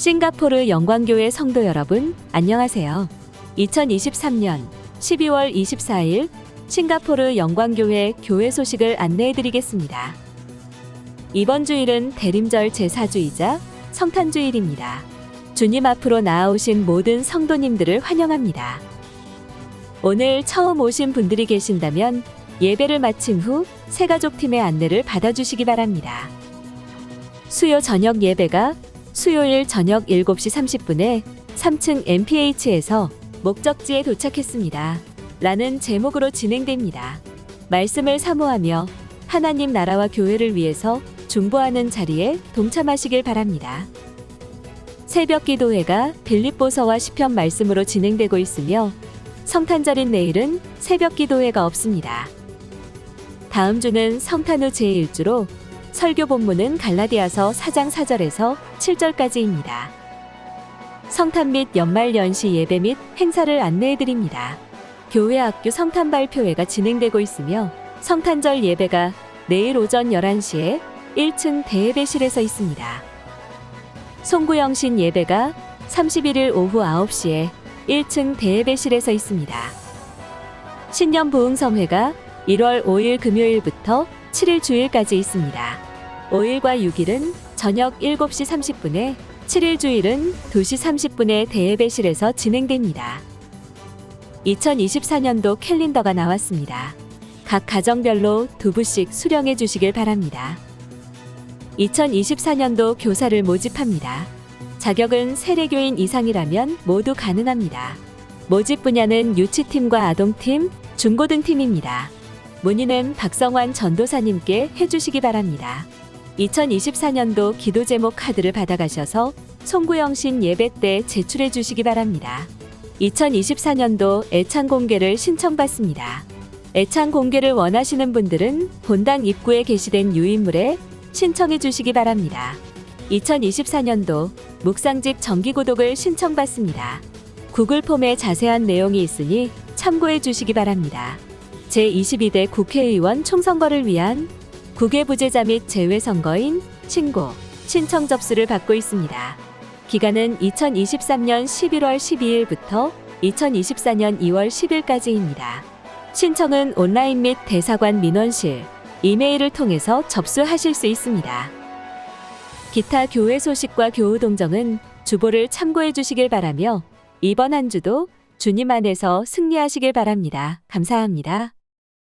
싱가포르 영광교회 성도 여러분, 안녕하세요. 2023년 12월 24일 싱가포르 영광교회 교회 소식을 안내해 드리겠습니다. 이번 주일은 대림절 제4주이자 성탄주일입니다. 주님 앞으로 나아오신 모든 성도님들을 환영합니다. 오늘 처음 오신 분들이 계신다면 예배를 마친 후 새가족 팀의 안내를 받아주시기 바랍니다. 수요 저녁 예배가 수요일 저녁 7시 30분에 3층 MPH에서 목적지에 도착했습니다. 라는 제목으로 진행됩니다. 말씀을 사모하며 하나님 나라와 교회를 위해서 중보하는 자리에 동참하시길 바랍니다. 새벽 기도회가 빌립보서와 시편 말씀으로 진행되고 있으며 성탄절인 내일은 새벽 기도회가 없습니다. 다음 주는 성탄 후 제1주로 설교 본문은 갈라디아서 4장 4절에서 7절까지입니다. 성탄 및 연말 연시 예배 및 행사를 안내해 드립니다. 교회 학교 성탄 발표회가 진행되고 있으며 성탄절 예배가 내일 오전 11시에 1층 대예배실에서 있습니다. 송구영신 예배가 31일 오후 9시에 1층 대예배실에서 있습니다. 신년 부흥성회가 1월 5일 금요일부터 7일 주일까지 있습니다. 5일과 6일은 저녁 7시 30분에 7일 주일은 2시 30분에 대예배실에서 진행됩니다. 2024년도 캘린더가 나왔습니다. 각 가정별로 두 부씩 수령해 주시길 바랍니다. 2024년도 교사를 모집합니다. 자격은 세례교인 이상이라면 모두 가능합니다. 모집 분야는 유치팀과 아동팀, 중고등팀입니다. 문의는 박성환 전도사님께 해주시기 바랍니다. 2024년도 기도 제목 카드를 받아가셔서 송구영신 예배 때 제출해 주시기 바랍니다. 2024년도 애창 공개를 신청받습니다. 애창 공개를 원하시는 분들은 본당 입구에 게시된 유인물에 신청해 주시기 바랍니다. 2024년도 묵상집 정기구독을 신청받습니다. 구글 폼에 자세한 내용이 있으니 참고해 주시기 바랍니다. 제22대 국회의원 총선거를 위한 국외부재자 및 재외선거인 신고, 신청 접수를 받고 있습니다. 기간은 2023년 11월 12일부터 2024년 2월 10일까지입니다. 신청은 온라인 및 대사관 민원실, 이메일을 통해서 접수하실 수 있습니다. 기타 교회 소식과 교우 동정은 주보를 참고해 주시길 바라며 이번 한 주도 주님 안에서 승리하시길 바랍니다. 감사합니다.